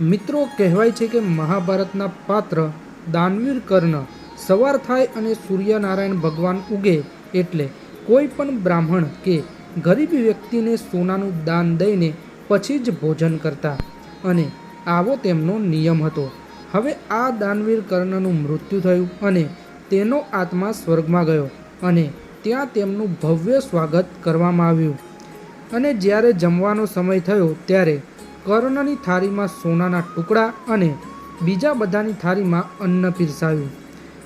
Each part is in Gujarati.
મિત્રો કહેવાય છે કે મહાભારતના પાત્ર દાનવીર કર્ણ સવાર થાય અને સૂર્યનારાયણ ભગવાન ઉગે એટલે કોઈ પણ બ્રાહ્મણ કે ગરીબ વ્યક્તિને સોનાનું દાન દઈને પછી જ ભોજન કરતા અને આવો તેમનો નિયમ હતો. હવે આ દાનવીર કર્ણનું મૃત્યુ થયું અને તેનો આત્મા સ્વર્ગમાં ગયો અને ત્યાં તેમનું ભવ્ય સ્વાગત કરવામાં આવ્યું. અને જ્યારે જમવાનો સમય થયો ત્યારે કર્ણની થાળીમાં સોનાના ટુકડા અને બીજા બધાની થાળીમાં અન્ન પીરસાયું.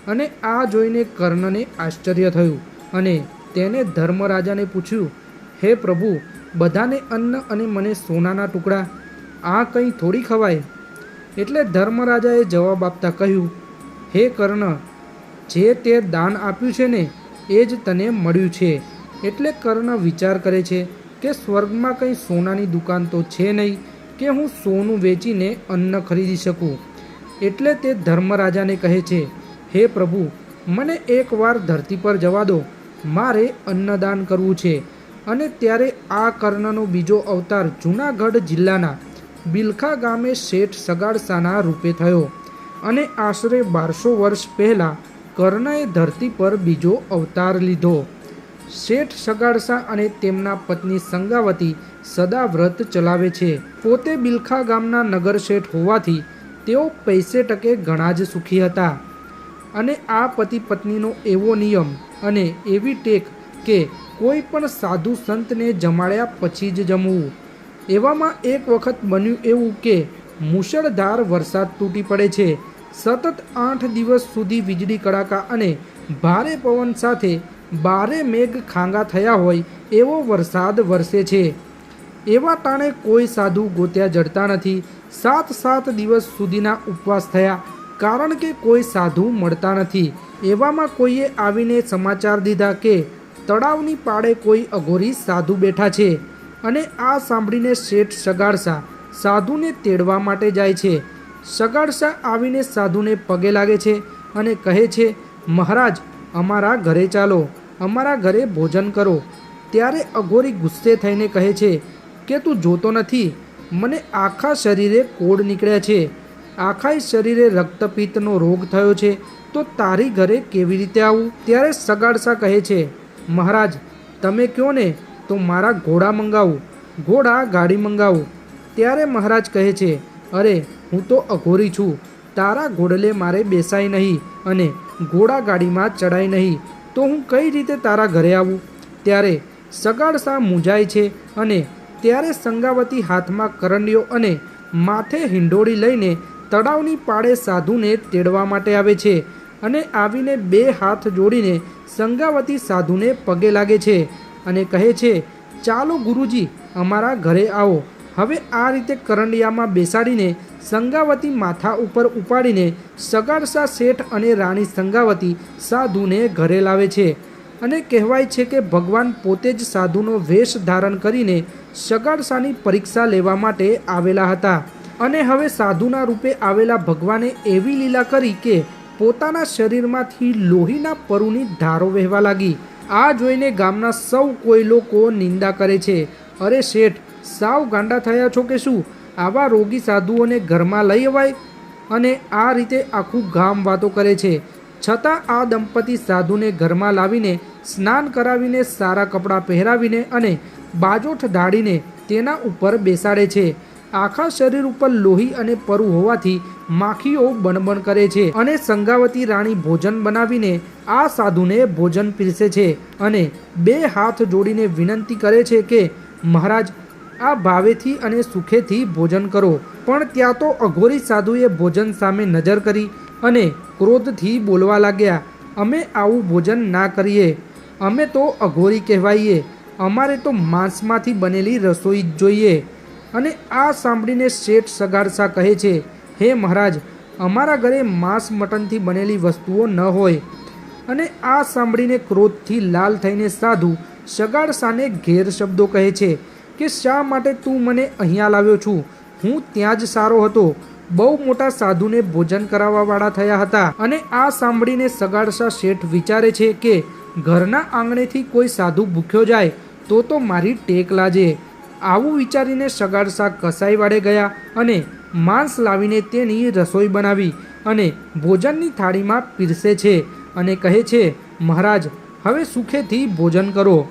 અને આ જોઈને કર્ણને આશ્ચર્ય થયું અને તેને ધર્મરાજાને પૂછ્યું, હે પ્રભુ, બધાને અન્ન અને મને સોનાના ટુકડા, આ કંઈ થોડી ખવાય? એટલે ધર્મરાજાએ જવાબ આપતા કહ્યું, હે કર્ણ, જે તે દાન આપ્યું છે ને, એ જ તને મળ્યું છે. એટલે કર્ણ વિચાર કરે છે કે સ્વર્ગમાં કંઈ સોનાની દુકાન તો છે નહીં કે હું સોનું વેચીને અન્ન ખરીદી શકું? એટલે તે ધર્મરાજાને કહે છે, હે પ્રભુ, મને એકવાર ધરતી પર જવા દો. મારે અન્નદાન કરવું છે. અને ત્યારે આ કર્ણનો બીજો અવતાર જૂનાગઢ જિલ્લાના બિલખા ગામે શેઠ સગાડસાના રૂપે થયો અને આશરે બારસો વર્ષ પહેલાં કર્ણએ ધરતી પર બીજો અવતાર લીધો. શેઠ સગાડસા અને તેમના પત્ની સંગાવતી સદા વ્રત ચલાવે છે. પોતે બિલખા ગામના નગર શેઠ હોવાથી તેઓ પૈસે ટકે ઘણા જ સુખી હતા. અને આ પતિ પત્નીનો એવો નિયમ અને એવી ટેક કે કોઈ પણ સાધુ સંતને જમાડ્યા પછી જ જમવું. એવામાં એક વખત બન્યું એવું કે મુશળધાર વરસાદ તૂટી પડે છે. સતત આઠ દિવસ સુધી વીજળી કડાકા અને ભારે પવન સાથે બારે મેઘ ખાંગા થયા હોય એવો વરસાદ વરસે છે. એવા ટાણે કોઈ સાધુ ગોત્યા જડતા નથી. સાત સાત દિવસ સુધીના ઉપવાસ થયા. કારણ કે કોઈ સાધુ મળતા નથી. એવામાં કોઈએ આવીને સમાચાર દીધા કે તળાવની પાળે કોઈ અઘોરી સાધુ બેઠા છે અને આ સાંભળીને શેઠ સગાડસા સાધુને તેડવા માટે જાય છે. સગાડસા આવીને સાધુને પગે લાગે છે અને કહે છે, મહારાજ, અમારા ઘરે ચાલો. અમારા ઘરે ભોજન કરો. ત્યારે અઘોરી ગુસ્સે થઈને કહે છે કે તું જોતો નથી. મને આખા શરીરે કોડ નીકળ્યા છે. આખા શરીરે રક્તપિત્તનો રોગ થયો છે. તો તારી ઘરે કેવી રીતે આવું? ત્યારે સગાડસા કહે છે, મહારાજ, તમે કહો ને, તો મારા ઘોડા મંગાવું. ઘોડા ગાડી મંગાવું. ત્યારે મહારાજ કહે છે, અરે, હું તો અઘોરી છું. તારા ઘોડલે મારે બેસાય નહીં અને ઘોડા ગાડીમાં ચડાય નહીં. તો હું કઈ રીતે તારા ઘરે આવું? ત્યારે સગાડસા મૂંઝાય છે અને ત્યારે સંગાવતી હાથમાં કરંડિયો અને માથે હિંડોળી લઈને તળાવની પાળે સાધુને તેડવા માટે આવે છે અને આવીને બે હાથ જોડીને સંગાવતી સાધુને પગે લાગે છે અને કહે છે, ચાલો ગુરુજી, અમારા ઘરે આવો. હવે આ રીતે કરંડિયામાં બેસાડીને સંગાવતી માથા ઉપર ઉપાડીને સગાડસા શેઠ અને રાણી સંગાવતી સાધુને ઘરે લાવે છે. અને કહેવાય છે કે ભગવાન પોતે જ સાધુનો વેશ ધારણ કરીને સગાડસાની પરીક્ષા લેવા માટે આવેલા હતા. અને હવે સાધુના રૂપે આવેલા ભગવાને એવી લીલા કરી કે પોતાના શરીરમાંથી લોહીના પરુની ધારો વહેવા લાગી. આ જોઈને ગામના સૌ કોઈ લોકો નિંદા કરે છે. અરે શેઠ, સાવ ગાંડા થયા છો કે શું? આવા રોગી સાધુઓને ઘરમાં લઈ અવાય? અને આ રીતે આખું ગામ વાતો કરે છે. છતાં આ દંપતી સાધુને ઘરમાં લાવીને સ્નાન કરાવીને સારા કપડાં પહેરાવીને અને બાજોઠ ઢાળીને તેના ઉપર બેસાડે છે. આખા શરીર ઉપર લોહી અને પરુ હોવાથી માખીઓ બણબણ કરે છે અને સંગાવતી રાણી ભોજન બનાવીને આ સાધુને ભોજન પીરસે છે અને બે હાથ જોડીને વિનંતી કરે છે કે, મહારાજ, આ ભાવેથી અને સુખેથી ભોજન કરો. પણ ત્યાં તો અઘોરી સાધુએ ભોજન સામે નજર કરી અને ક્રોધથી બોલવા લાગ્યા, અમે આવું ભોજન ના કરીએ. અમે તો અઘોરી કહેવાઈએ. અમારે તો માંસમાંથી બનેલી રસોઈ જ જોઈએ. અને આ સાંભળીને શેઠ સગારસા કહે છે, હે મહારાજ, અમારા ઘરે માંસ મટનથી બનેલી વસ્તુઓ ન હોય. અને આ સાંભળીને ક્રોધથી લાલ થઈને સાધુ સગાડસાને ઘેર શબ્દો કહે છે કે, શા માટે તું મને અહીંયા લાવ્યો છું? હું ત્યાં જ સારો હતો. બહુ મોટા સાધુને ભોજન કરાવવાવાળા થયા હતા અને આ સાંભળીને સગાડસા શેઠ વિચારે છે કે ઘરના આંગણેથી કોઈ સાધુ ભૂખ્યો જાય તો તો મારી ટેક લાજે. આવું વિચારીને સગાડસા કસાઈવાડે ગયા અને માંસ લાવીને તેની રસોઈ બનાવી અને ભોજનની થાળીમાં પીરસે છે અને કહે છે, મહારાજ, હવે સુખેથી ભોજન કરો.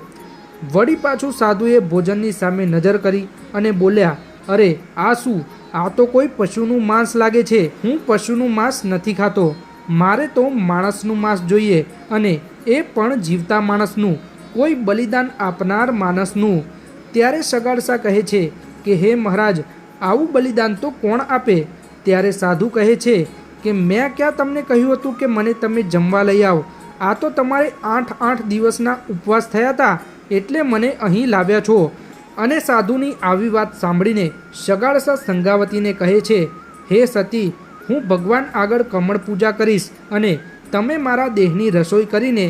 વળી પાછું સાધુએ ભોજનની સામે નજર કરી અને બોલ્યા, અરે, આ શું? આ તો કોઈ પશુનું માંસ લાગે છે. હું પશુનું માંસ નથી ખાતો. મારે તો માણસનું માંસ જોઈએ અને એ પણ જીવતા માણસનું. કોઈ બલિદાન આપનાર માણસનું. ત્યારે સગાડસા કહે છે કે, હે મહારાજ, આવું બલિદાન તો કોણ આપે? ત્યારે સાધુ કહે છે કે, મેં ક્યાં તમને કહ્યું હતું કે મને તમે જમવા લઈ આવો? આ તો તમારે આઠ આઠ દિવસના ઉપવાસ થયા હતા. એટલે મને અહીં લાવ્યા છો. અને સાધુની આવી વાત સાંભળીને સગાળસા સંગાવતીને કહે છે, હે સતી, હું ભગવાન આગળ કમળ પૂજા કરીશ અને તમે મારા દેહની રસોઈ કરીને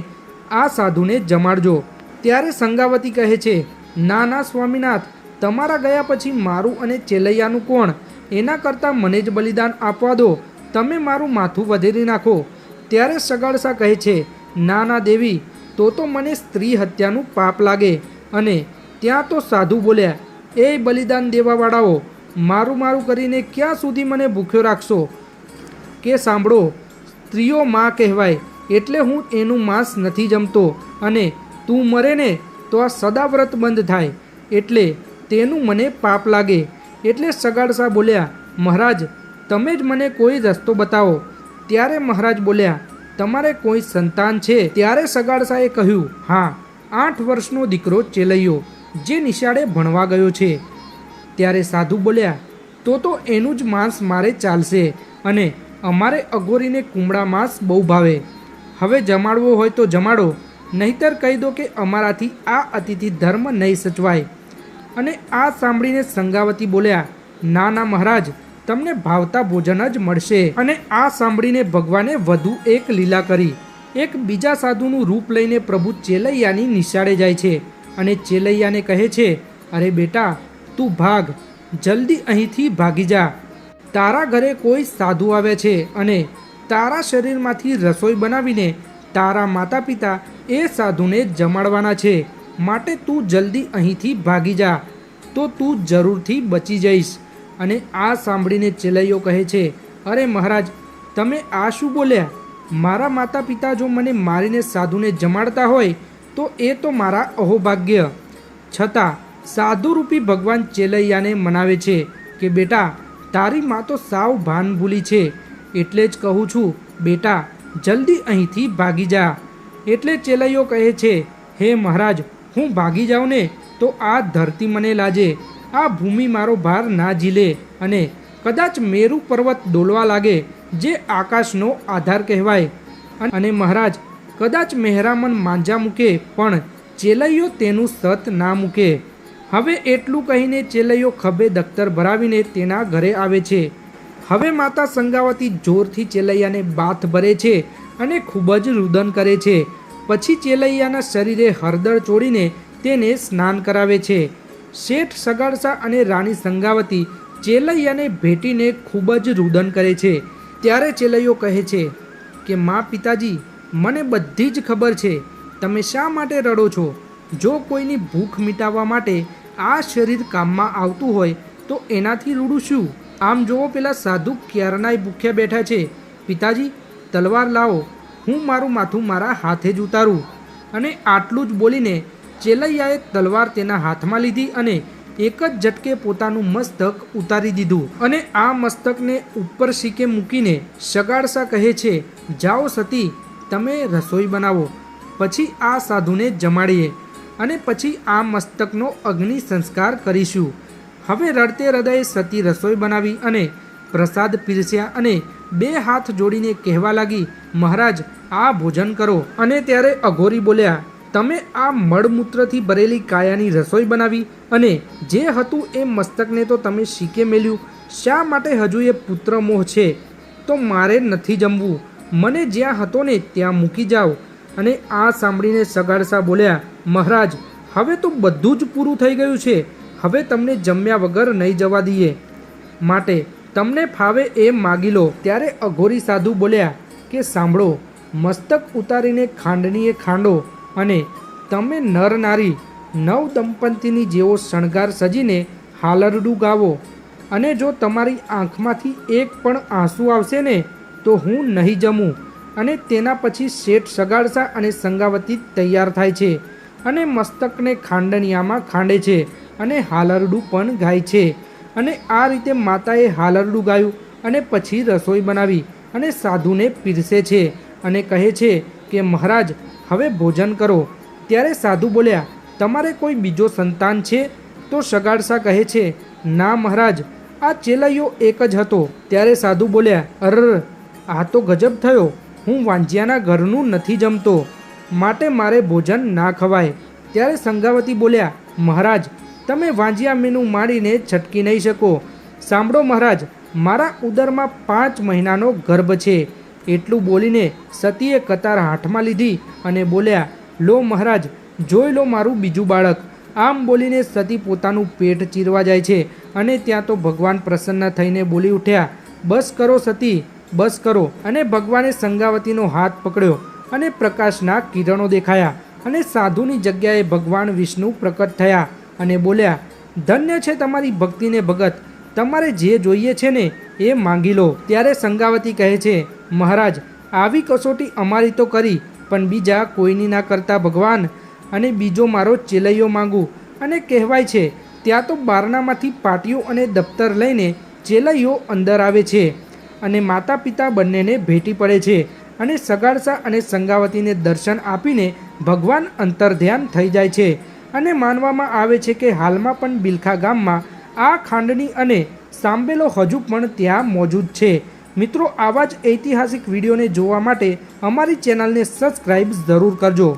આ સાધુને જમાડજો. ત્યારે સંગાવતી કહે છે, ના ના, સ્વામીનાથ, તમારા ગયા પછી મારું અને ચેલૈયાનું કોણ? એના કરતાં મને જ બલિદાન આપવા દો. તમે મારું માથું વધેરી નાખો. ત્યારે સગાળસા કહે છે, ના ના, દેવી, તો તો મને સ્ત્રી હત્યાનું પાપ લાગે અને ત્યાં તો સાધુ બોલ્યા, એ બલિદાન દેવાવાળાઓ, મારું મારું કરીને ક્યાં સુધી મને ભૂખ્યો રાખશો? કે સાંભળો, સ્ત્રીઓ માં કહેવાય, એટલે હું એનું માંસ નથી જમતો અને તું મરે ને તો આ સદાવ્રત બંધ થાય, એટલે તેનું મને પાપ લાગે. એટલે સગાડસા બોલ્યા, મહારાજ, તમે જ મને કોઈ રસ્તો બતાવો. ત્યારે મહારાજ બોલ્યા, તમારે કોઈ સંતાન છે? ત્યારે સગાડસાએ કહ્યું, હા, આઠ વર્ષનો દીકરો ચેલૈયો. જે નિશાળે ભણવા ગયો છે. ત્યારે સાધુ બોલ્યા, તો તો એનું જ માંસ મારે ચાલશે અને અમારે અઘોરીને કુમળા માંસ બહુ ભાવે. હવે જમાડવો હોય તો જમાડો, નહીતર કહી દો કે અમારાથી આ અતિથિ ધર્મ નહીં સચવાય. અને આ સાંભળીને સંગાવતી બોલ્યા, ના ના, મહારાજ, તમને ભાવતા ભોજન જ મળશે. અને આ સાંભળીને ભગવાને વધુ એક લીલા કરી. એક બીજા સાધુનું રૂપ લઈને પ્રભુ ચેલૈયાની નિશાળે જાય છે. અને ચેલૈયાને કહે છે, અરે બેટા, તું ભાગ, જલ્દી અહીંથી ભાગી જા. તારા ઘરે કોઈ સાધુ આવે છે અને તારા શરીરમાંથી રસોઈ બનાવીને તારા માતા પિતા એ સાધુને જમાડવાના છે, માટે તું જલ્દી અહીંથી ભાગી જા. તો તું જરૂરથી બચી જઈશ. અને આ સાંભળીને ચેલૈયો કહે છે, અરે મહારાજ, તમે આ શું બોલ્યા? મારા માતા પિતા જો મને મારીને સાધુને જમાડતા હોય તો એ તો મારા અહોભાગ્ય. છતાં સાધુરૂપી ભગવાન ચેલૈયાને મનાવે છે કે, બેટા, તારી માં તો સાવ ભાન ભૂલી છે. એટલે જ કહું છું, બેટા, જલ્દી અહીંથી ભાગી જા. એટલે ચેલૈયો કહે છે, હે મહારાજ, હું ભાગી જાઉં ને, તો આ ધરતી મને લાજે. આ ભૂમિ મારો ભાર ના ઝીલે અને કદાચ મેરુ પર્વત ડોલવા લાગે, જે આકાશનો આધાર કહેવાય. અને મહારાજ કદાચ મહેરામન માંજા મૂકે, પણ ચેલૈયો તેનું સત ના મૂકે. હવે એટલું કહીને ચેલૈયો ખભે દખ્તર ભરાવીને તેના ઘરે આવે છે. હવે માતા સંગાવતી જોરથી ચેલૈયાને બાથ ભરે છે અને ખૂબ જ રુદન કરે છે. પછી ચેલૈયાના શરીરે હળદર ચોડીને તેને સ્નાન કરાવે છે. શેઠ સગાડસા અને રાણી સંગાવતી ચેલૈયાને ભેટીને ખૂબ જ રુદન કરે છે. ત્યારે ચેલૈયો કહે છે કે, મા પિતાજી મને બધી જ ખબર છે. તમે શા માટે રડો છો? જો કોઈની ભૂખ મિટાવવા માટે આ શરીર કામમાં આવતું હોય, તો એનાથી રૂડું શું? આમ જુઓ પેલા સાધુ ક્યારનાય ભૂખ્યા બેઠા છે. પિતાજી, તલવાર લાવો. હું મારું માથું મારા હાથે જ ઉતારું. અને આટલું જ બોલીને ચેલૈયાએ તલવાર તેના હાથમાં લીધી અને એક જ ઝટકે પોતાનું મસ્તક ઉતારી દીધું. અને આ મસ્તકને ઉપર શીકે મૂકીને સગાડસા કહે છે, જાઓ સતી તમે રસોઈ બનાવો, પછી આ સાધુને જમાડીએ અને પછી આ મસ્તકનો અગ્નિ સંસ્કાર કરીશું. હવે રડતે હૃદયે સતી રસોઈ બનાવી અને પ્રસાદ પીરસ્યા અને બે હાથ જોડીને કહેવા લાગી, મહારાજ, આ ભોજન કરો. અને ત્યારે અઘોરી બોલ્યા, તમે આ મળમૂત્રથી ભરેલી કાયાની રસોઈ બનાવી અને જે હતું એ મસ્તકને તો તમે શીખે મેલ્યું. શા માટે હજુ એ પુત્ર મોહ છે? તો મારે નથી જમવું. મને જ્યાં હતો ને ત્યાં મૂકી જાઓ. અને આ સાંભળીને સગાડસા બોલ્યા, મહારાજ, હવે તો બધું જ પૂરું થઈ ગયું છે. હવે તમને જમ્યા વગર નહીં જવા દઈએ. માટે તમને ફાવે એમ માગી લો. ત્યારે અઘોરી સાધુ બોલ્યા, કે સાંભળો, મસ્તક ઉતારીને ખાંડણીએ ખાંડો અને તમે નર નારી, નવ દંપતીની જેવો શણગાર સજીને હાલરડું ગાવો. અને જો તમારી આંખમાંથી એક પણ આંસુ આવશે ને તો હું નહીં જમું. અને તેના પછી શેઠ સગાડસા અને સંગાવતી તૈયાર થાય છે અને મસ્તકને ખાંડણિયામાં ખાંડે છે અને હાલરડું પણ ગાય છે. અને આ રીતે માતાએ હાલરડું ગાયું અને પછી રસોઈ બનાવી અને સાધુને પીરસે છે અને કહે છે કે, મહારાજ, હવે ભોજન કરો. ત્યારે સાધુ બોલ્યા, તમારે કોઈ બીજો સંતાન છે? તો સગાડસા કહે છે, ના મહારાજ, આ ચેલૈયો એક જ હતો. ત્યારે સાધુ બોલ્યા, અરર આ તો ગજબ થયો. હું વાંજિયાના ઘરનું નથી જમતો. માટે મારે ભોજન ના ખવાય. ત્યારે સંગાવતી બોલ્યા, મહારાજ, તમે વાંજિયા મીનું મારીને છટકી નહીં શકો. સાંભળો મહારાજ, મારા ઉદરમાં પાંચ મહિનાનો ગર્ભ છે. એટલું બોલીને સતીએ કતાર હાથમાં લીધી અને બોલ્યા, લો મહારાજ, જોઈ લો મારું બીજું બાળક. આમ બોલીને સતી પોતાનું પેટ ચીરવા જાય છે અને ત્યાં તો ભગવાન પ્રસન્ન થઈને બોલી ઉઠ્યા, બસ કરો સતી. બસ કરો અને ભગવાને સંગાવતીનો હાથ પકડ્યો અને પ્રકાશના કિરણો દેખાયા અને સાધુની જગ્યાએ ભગવાન વિષ્ણુ પ્રકટ થયા અને બોલ્યા, ધન્ય છે તમારી ભક્તિને ભગત. તમારે જે જોઈએ છે ને એ માંગી લો. ત્યારે સંગાવતી કહે છે, મહારાજ, આવી કસોટી અમારી તો કરી, પણ બીજા કોઈની ના કરતા ભગવાન. અને બીજો મારો ચેલૈયો માંગુ. અને કહેવાય છે, ત્યાં તો બારણામાંથી પાટીઓ અને દફતર લઈને ચેલૈયો અંદર આવે છે. અને માતા પિતા બંનેને ભેટી પડે છે અને સગાડસા અને સંગાવતીને દર્શન આપીને ભગવાન અંતર્ધ્યાન થઈ જાય છે. અને માનવામાં આવે છે કે હાલમાં પણ બિલખા ગામમાં આ ખાંડની અને સાંભેલો હજુ પણ ત્યાં મોજૂદ છે. મિત્રો, આવા જ ઐતિહાસિક વિડીયોને જોવા માટે અમારી ચેનલને સબસ્ક્રાઈબ જરૂર કરજો.